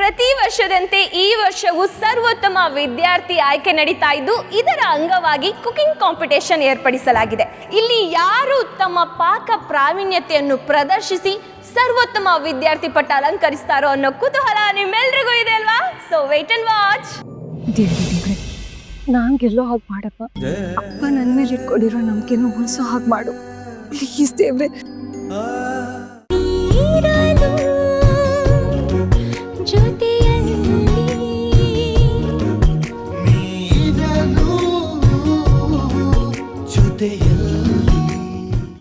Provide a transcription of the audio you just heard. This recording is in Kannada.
ನಿರೀಕ್ಷೆಯಂತೆ ಈ ವರ್ಷವೂ ಸರ್ವೋತ್ತಮ ವಿದ್ಯಾರ್ಥಿ ಆಯ್ಕೆ ನಡೀತಾ ಇದ್ದು, ಇದರ ಅಂಗವಾಗಿ ಕುಕಿಂಗ್ ಕಾಂಪಿಟೇಷನ್ ಏರ್ಪಡಿಸಲಾಗಿದೆ. ಇಲ್ಲಿ ಯಾರು ತಮ್ಮ ಪಾಕ ಪ್ರಾವೀಣ್ಯತೆಯನ್ನು ಪ್ರದರ್ಶಿಸಿ ಸರ್ವೋತ್ತಮ ವಿದ್ಯಾರ್ಥಿ ಪಟ್ಟ ಅಲಂಕರಿಸ್ತಾರೋ ಅನ್ನೋ ಕುತೂಹಲ ನಿಮ್ಮೆಲ್ರಿಗೂ ಇದೆ ಅಲ್ವಾ? ಸೊ ವೇಟ್ ಅಂಡ್ ವಾಚ್ ನಾನ್ ಗೆಲ್ಲೋ ಹಾಗೆ ಮಾಡಪ್ಪ. ಅಪ್ಪ ನನ್ನ ಮೇಲೆ ಇಟ್ಕೊಂಡಿರೋ ನಂಬಿಕೆನೂ ಉಳಿಸೋ ಹಾಗೆ ಮಾಡು. ಪ್ಲೀಸ್ ದೇವ್ರೆ. 的眼泪。